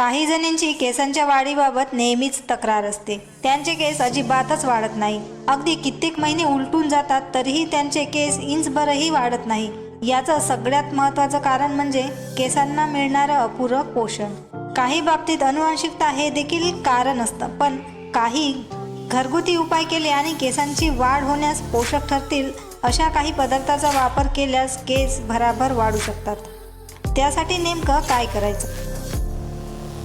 काही जणींची केसांच्या वाढीबाबत नेहमीच तक्रार असते. त्यांचे केस अजिबातच वाढत नाही. अगदी कित्येक महिने उलटून जातात तरीही त्यांचे केस इंचभरही वाढत नाही. याचं सगळ्यात महत्त्वाचं कारण म्हणजे केसांना मिळणारं अपुरं पोषण. काही बाबतीत अनुवांशिकता हे देखील कारण असतं पण काही घरगुती उपाय केले आणि केसांची वाढ होण्यास पोषक ठरतील अशा काही पदार्थाचा वापर केल्यास केस भराभर वाढू शकतात. त्यासाठी नेमकं काय करायचं?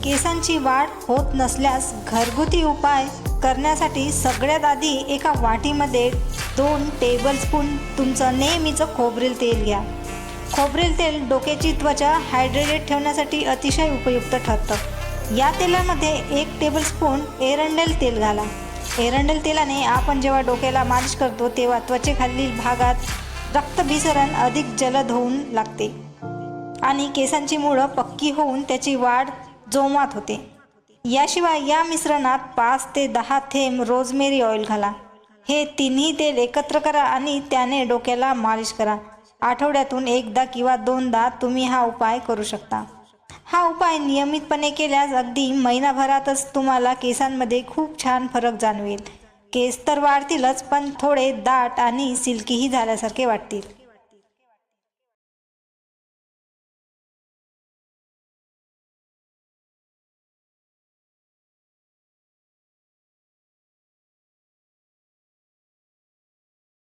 केसांची वाढ होत नसल्यास घरगुती उपाय करण्यासाठी सगळ्यात आधी एका वाटीमध्ये दोन टेबलस्पून तुमचं नेहमीचं खोबरेल तेल घ्या. खोबरेल तेल डोक्याची त्वचा हायड्रेटेड ठेवण्यासाठी अतिशय उपयुक्त ठरतं. या तेलामध्ये एक टेबलस्पून एरंडेल तेल घाला. एरंडेल तेलाने आपण जेव्हा डोक्याला मालिश करतो तेव्हा त्वचेखालील भागात रक्तभिसरण अधिक जलद होऊन लागते. आणि केसांची मुळं पक्की होऊन त्याची वाढ जोमात होते. याशिवाय या मिश्रणात पाच ते दहा थेंब रोजमेरी ऑइल घाला. हे तिन्ही तेल एकत्र करा आणि त्याने डोक्याला मालिश करा. आठवड्यातून एकदा किंवा दोनदा तुम्ही हा उपाय करू शकता. हा उपाय नियमितपणे केल्यास अगदी महिनाभरातच तुम्हाला केसांमध्ये खूप छान फरक जाणवेल. केस तर वाढतीलच पण थोडे दाट आणि सिल्कीही झाल्यासारखे वाटतील.